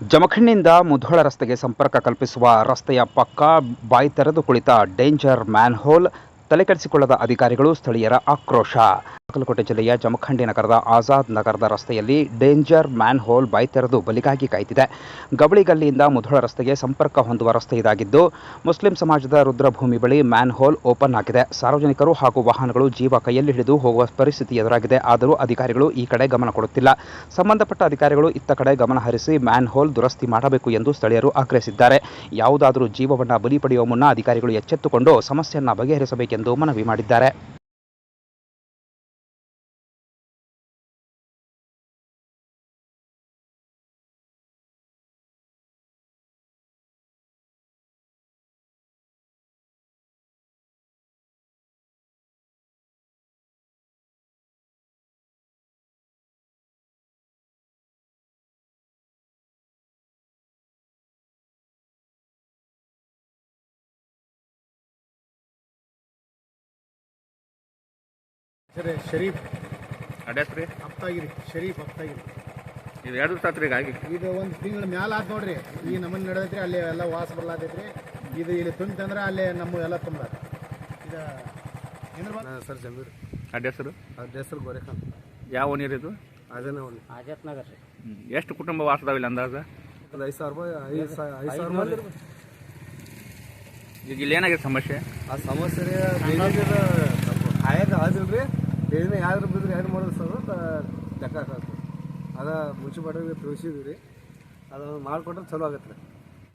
ಜಮಖಂಡಿಯಿಂದ ಮುಧೋಳ ರಸ್ತೆಗೆ ಸಂಪರ್ಕ ಕಲ್ಪಿಸುವ ರಸ್ತೆಯ ಪಕ್ಕ ಬಾಯಿ ತೆರೆದು ಕುಳಿತ ಡೇಂಜರ್ ಮ್ಯಾನ್ಹೋಲ್ ತಲೆಕೆಡಿಸಿಕೊಳ್ಳದ ಅಧಿಕಾರಿಗಳು ಸ್ಥಳೀಯರ ಆಕ್ರೋಶ. ಬಾಗಲಕೋಟೆ ಜಿಲ್ಲೆಯ ಜಮಖಂಡಿ ನಗರದ ಆಜಾದ್ ನಗರದ ರಸ್ತೆಯಲ್ಲಿ ಡೇಂಜರ್ ಮ್ಯಾನ್ ಹೋಲ್ ಬಾಯಿ ತೆರೆದು ಬಲಿಗಾಗಿ ಕಾಯ್ತಿದೆ ಗಬಳಿಗಲ್ಲಿಯಿಂದ ಮುಧೋಳ ರಸ್ತೆಗೆ ಸಂಪರ್ಕ ಹೊಂದುವ ರಸ್ತೆ ಇದಾಗಿದ್ದು, ಮುಸ್ಲಿಂ ಸಮಾಜದ ರುದ್ರಭೂಮಿ ಬಳಿ ಮ್ಯಾನ್ ಹೋಲ್ ಓಪನ್ ಆಗಿದೆ. ಸಾರ್ವಜನಿಕರು ಹಾಗೂ ವಾಹನಗಳು ಜೀವ ಕೈಯಲ್ಲಿ ಹಿಡಿದು ಹೋಗುವ ಪರಿಸ್ಥಿತಿ ಎದುರಾಗಿದೆ. ಆದರೂ ಅಧಿಕಾರಿಗಳು ಈ ಕಡೆ ಗಮನ ಕೊಡುತ್ತಿಲ್ಲ. ಸಂಬಂಧಪಟ್ಟ ಅಧಿಕಾರಿಗಳು ಇತ್ತ ಕಡೆ ಗಮನ ಹರಿಸಿ ಮ್ಯಾನ್ ಹೋಲ್ ದುರಸ್ತಿ ಮಾಡಬೇಕು ಎಂದು ಸ್ಥಳೀಯರು ಆಗ್ರಹಿಸಿದ್ದಾರೆ. ಯಾವುದಾದರೂ ಜೀವವನ್ನ ಬಲಿ ಪಡೆಯುವ ಮುನ್ನ ಅಧಿಕಾರಿಗಳು ಎಚ್ಚೆತ್ತುಕೊಂಡು ಸಮಸ್ಯೆಯನ್ನು ಬಗೆಹರಿಸಬೇಕೆಂದು ಮನವಿ ಮಾಡಿದ್ದಾರೆ. ಸರಿ ಶರೀಫ್. ಅಡ್ಯಾತ್ರಿ ಅಪ್ತಾಗಿರಿ ಶರೀಫ್ ಅಪ್ತಾಗಿರಿ. ಇದು ಎರಡು ದಿವಸ ಆತ್ರಿ ಈಗ ಇದು ಒಂದು ತಿಂಗಳ ಮ್ಯಾಲ ಆತ್ ನೋಡ್ರಿ. ಈ ನಮ್ಮನ್ನ ನಡೆದೈತ್ರಿ ಅಲ್ಲಿ ಎಲ್ಲ ವಾಸ ಬರ್ಲಾತೈತ್ರಿ. ಇದು ಇಲ್ಲಿ ತುಂಬಿತಂದ್ರೆ ಅಲ್ಲಿ ನಮ್ಮ ಎಲ್ಲ ತುಂಬ ಇದು ಏನ್ರ ಬಂದ್- ಸರ್ ಜಮೀರ್. ಅಡ್ಯಾಸರು ಅದ್ರ ಹೆಸರು ಗೋರೆಖಾನ್. ಯಾವ ನೀರು ಇದು ಅದೇನೇ ಒಂದು ಆಜತ್ ನಗರ್ ರೀ. ಹ್ಮ್. ಎಷ್ಟು ಕುಟುಂಬ ವಾಸದಾವ ಇಲ್ಲಿ ಅಂದಾಜ? ಒಂದು ಐದು ಸಾವಿರ ರೂಪಾಯಿ ಐದು ಸಾವಿರ ಐದು ಸಾವಿರ ರೂಪಾಯಿ. ಈಗ ಇಲ್ಲಿ ಏನಾಗಿದೆ ಸಮಸ್ಯೆ? ಆ ಸಮಸ್ಯೆ ರೀ ಆಯ್ತು ರೀ ಏನು ಯಾರು ಬಿದ್ರೆ ಏನು ಮಾಡೋದು ಸರ್ ಲೆಕ್ಕ ಅದ ಅದ ಮುನ್ಸಿಪಾಲ್ಟಿಗೆ ತಿಳಿಸಿದ್ವಿ ರೀ ಅದು ಮಾಡಿಕೊಟ್ರೆ ಚಲೋ ಆಗತ್ತೆ. ರೀ